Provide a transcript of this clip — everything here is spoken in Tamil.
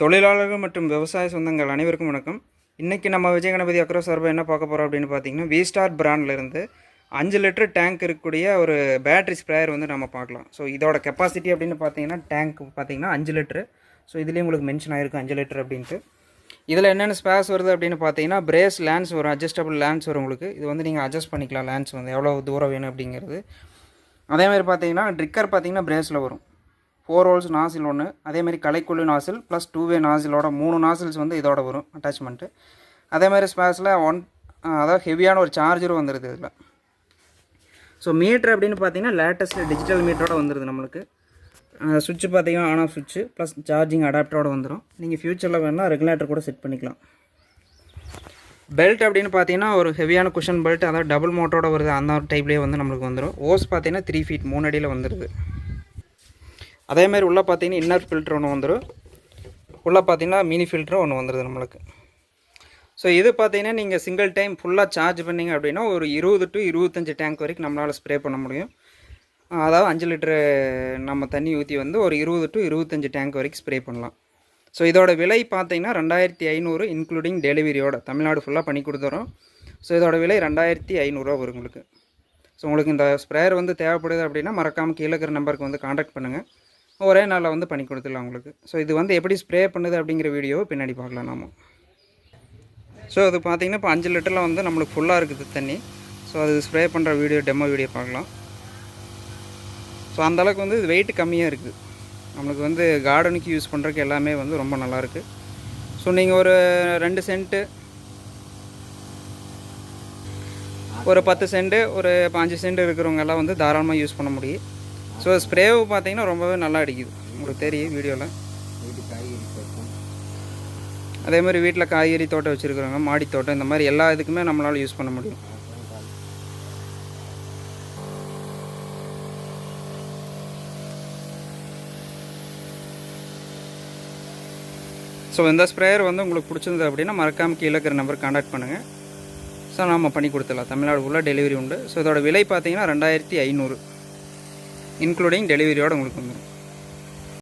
தொழிலாளர்கள் மற்றும் விவசாய சொந்தங்கள் அனைவருக்கும் வணக்கம். இன்றைக்கி நம்ம விஜய கணபதி அக்ரோ சார்பாக என்ன பார்க்க போகிறோம் அப்படின்னு பார்த்தீங்கன்னா வி ஸ்டார் பிராண்ட்லேருந்து அஞ்சு லிட்டர் டேங்க் இருக்கக்கூடிய ஒரு பேட்டரி ஸ்ப்ரேயர் வந்து நம்ம பார்க்கலாம். ஸோ இதோட கெப்பாசிட்டி அப்படின்னு பார்த்தீங்கன்னா டேங்க் பார்த்தீங்கன்னா அஞ்சு லிட்டரு. ஸோ இதுலேயும் உங்களுக்கு மென்ஷன் ஆயிருக்கும் அஞ்சு லிட்டர் அப்படின்ட்டு. இதில் என்னென்ன ஸ்பேஸ் வருது அப்படின்னு பார்த்தீங்கன்னா பிரேஸ் லேன்ஸ் வரும் அட்ஜஸ்டபிள் லேண்ட்ஸ் வரும் உங்களுக்கு. இது வந்து நீங்கள் அட்ஜஸ்ட் பண்ணிக்கலாம் லேண்ட்ஸ் வந்து எவ்வளோ தூரம் வேணும் அப்படிங்கிறது. அதே மாதிரி பார்த்தீங்கன்னா ட்ரிக்கர் பார்த்தீங்கன்னா பிரேஸில் வரும். ஃபோர் ஹோல்ஸ் நாசில் ஒன்று அதேமாதிரி கலைக்குள்ளி நாசில் ப்ளஸ் டூ வே நாசிலோட மூணு நாசில்ஸ் வந்து இதோட வரும் அட்டாச்மெண்ட்டு அதேமாதிரி ஸ்பேஸில் ஒன் அதாவது ஹெவியான ஒரு சார்ஜரும் வந்துடுது இதில். ஸோ மீட்ரு அப்படின்னு பார்த்தீங்கன்னா லேட்டஸ்ட் டிஜிட்டல் மீட்டரோட வந்துடுது நம்மளுக்கு. சுவிட்சு பார்த்தீங்கன்னா ஆன் ஆஃப் சுவிட்சு ப்ளஸ் சார்ஜிங் அடாப்டரோட வந்துடும் நீங்கள் ஃப்யூச்சரில் வேணால் ரெகுலேட்டர் கூட செட் பண்ணிக்கலாம். பெல்ட் அப்படின்னு பார்த்தீங்கன்னா ஒரு ஹெவியான குஷன் பெல்ட் அதாவது டபுள் மோட்டரோட வருது அந்த டைப்லேயே வந்து நம்மளுக்கு வந்துடும் ஓஸ் பார்த்தீங்கன்னா த்ரீ ஃபீட் மூணு அடியில் வந்துடுது அதேமாதிரி உள்ளே பார்த்தீங்கன்னா இன்னர் ஃபில்ட்ரு ஒன்று வந்துடும் உள்ளே பார்த்தீங்கன்னா மினி ஃபில்ட்ரு ஒன்று வந்துடுது நம்மளுக்கு. ஸோ இது பார்த்தீங்கன்னா நீங்கள் சிங்கிள் டைம் ஃபுல்லாக சார்ஜ் பண்ணிங்க அப்படின்னா ஒரு இருபது டு இருபத்தஞ்சி டேங்க் வரைக்கும் நம்மளால் ஸ்ப்ரே பண்ண முடியும். அதாவது அஞ்சு லிட்டரு நம்ம தண்ணி ஊற்றி வந்து ஒரு இருபது டு இருபத்தஞ்சி டேங்க் வரைக்கும் ஸ்ப்ரே பண்ணலாம். ஸோ இதோட விலை பார்த்தீங்கன்னா ரெண்டாயிரத்தி ஐநூறு இன்க்ளூடிங் டெலிவரியோட தமிழ்நாடு ஃபுல்லாக பண்ணி கொடுத்துறோம். ஸோ இதோட விலை ரெண்டாயிரத்தி ஐநூறுரூவா வரும் உங்களுக்கு. ஸோ உங்களுக்கு இந்த ஸ்ப்ரேயர் வந்து தேவைப்படுது அப்படின்னா மறக்காமல் கீழே இருக்கிற நம்பருக்கு வந்து காண்டாக்ட் பண்ணுங்கள் ஒரே நாளில் வந்து பண்ணி கொடுத்துடலாம் உங்களுக்கு. ஸோ இது வந்து எப்படி ஸ்ப்ரே பண்ணுது அப்படிங்கிற வீடியோவை பின்னாடி பார்க்கலாம் நாம். ஸோ அது பார்த்தீங்கன்னா இப்போ அஞ்சு லிட்டரில் வந்து நம்மளுக்கு ஃபுல்லாக இருக்குது தண்ணி. ஸோ அது ஸ்ப்ரே பண்ணுற வீடியோ டெமோ வீடியோ பார்க்கலாம். ஸோ அந்தளவுக்கு வந்து இது வெயிட் கம்மியாக இருக்குது. நம்மளுக்கு வந்து கார்டனுக்கு யூஸ் பண்ணுறதுக்கு எல்லாமே வந்து ரொம்ப நல்லாயிருக்கு ஸோ நீங்கள் ஒரு ரெண்டு சென்ட்டு ஒரு பத்து சென்ட்டு ஒரு பாஞ்சு சென்ட் இருக்கிறவங்க எல்லாம் வந்து தாராளமாக யூஸ் பண்ண முடியும். ஸோ ஸ்ப்ரேவு பார்த்தீங்கன்னா ரொம்பவே நல்லா அடிக்குது. உங்களுக்கு தெரியும் வீடியோவில் அதே மாதிரி வீட்டில் காய்கறி தோட்டம் வச்சுருக்கிறவங்க மாடி தோட்டம் இந்த மாதிரி எல்லா இதுக்குமே நம்மளால் யூஸ் பண்ண முடியும். ஸோ இந்த ஸ்ப்ரேயர் வந்து உங்களுக்கு பிடிச்சிருந்தது அப்படின்னா மறக்காமல் கீழே இருக்கிற நம்பர் காண்டாக்ட் பண்ணுங்கள் ஸோ நம்ம பண்ணி கொடுத்துடலாம். தமிழ்நாடு ஃபுல்லாக டெலிவரி உண்டு. ஸோ இதோட விலை பார்த்தீங்கன்னா ரெண்டாயிரத்தி ஐநூறு. இன்க்ளூடிங் டெலிவரியோடு உங்களுக்கு வந்துடும்